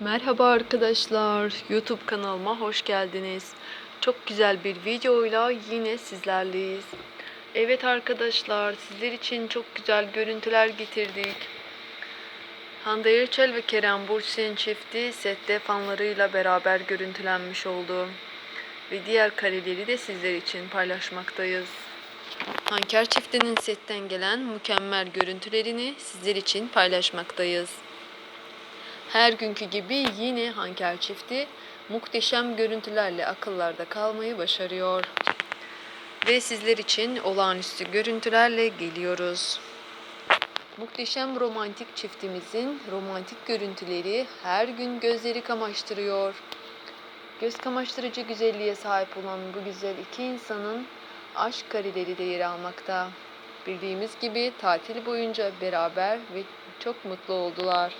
Merhaba arkadaşlar, YouTube kanalıma hoş geldiniz. Çok güzel bir videoyla yine sizlerleyiz. Evet arkadaşlar, sizler için çok güzel görüntüler getirdik. Hande Erçel ve Kerem Burçin çifti sette fanlarıyla beraber görüntülenmiş oldu. Ve diğer kareleri de sizler için paylaşmaktayız. Hanker çiftinin setten gelen mükemmel görüntülerini sizler için paylaşmaktayız. Her günkü gibi yine Hanker çifti muhteşem görüntülerle akıllarda kalmayı başarıyor. Ve sizler için olağanüstü görüntülerle geliyoruz. Muhteşem romantik çiftimizin romantik görüntüleri her gün gözleri kamaştırıyor. Göz kamaştırıcı güzelliğe sahip olan bu güzel iki insanın aşk kareleri de yer almakta. Bildiğimiz gibi tatil boyunca beraber ve çok mutlu oldular.